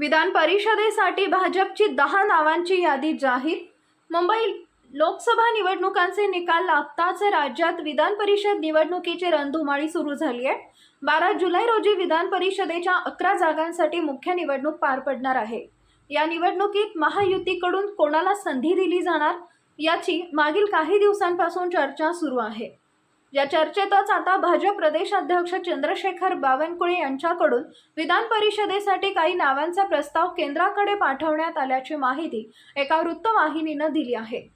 विधान परिषदेसाठी भाजपची दहा नावांची यादी जाहीर. मुंबई लोकसभा निवडणुकांचे निकाल लागताच राज्यात विधान परिषद निवडणुकीची रणधुमाळी सुरू झाली आहे. बारा जुलै रोजी विधान परिषदेच्या अकरा जागांसाठी मुख्य निवडणूक पार पडणार आहे. या निवडणुकीत महायुतीकडून कोणाला संधी दिली जाणार याची मागील काही दिवसांपासून चर्चा सुरू आहे. या चर्चेतच आता भाजप प्रदेशाध्यक्ष चंद्रशेखर बावनकुळे यांच्याकडून विधान परिषदेसाठी काही नावांचा प्रस्ताव केंद्राकडे पाठवण्यात आल्याची माहिती एका वृत्तवाहिनीनं दिली आहे.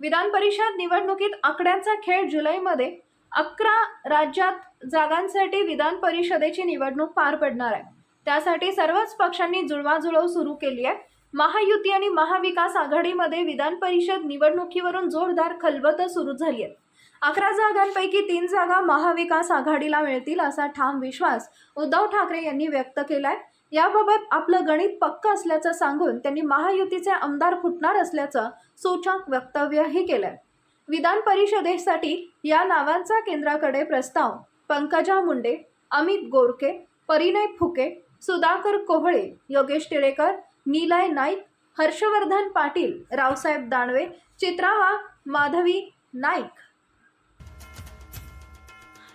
विधान परिषद निवडणुकीत आकड्यांचा खेळ जुलैमध्ये अकरा राज्यात जागांसाठी विधान परिषदेची निवडणूक पार पडणार आहे. त्यासाठी सर्वच पक्षांनी जुळवाजुळव सुरू केली आहे. महायुती आणि महाविकास आघाडीमध्ये विधान परिषद निवडणुकीवरून जोरदार खलबत सुरू झाली आहे. अकरा जागांपैकी तीन जागा महाविकास आघाडीला मिळतील असा ठाम विश्वास उद्धव ठाकरे यांनी व्यक्त केलाय. याबाबत आपलं गणित पक्क असल्याचं सांगून त्यांनी महायुतीचे आमदार फुटणार असल्याचं सूचक वक्तव्यही केलंय. विधान परिषदेसाठी या नावांचा केंद्राकडे प्रस्ताव Pankaja Munde Amit Gorke Parinay Phuke Sudhakar Kohale Yogesh Tilekar Nilay Naik Harshvardhan Patil Raosaheb Danve Chitra Wagh Madhavi Naik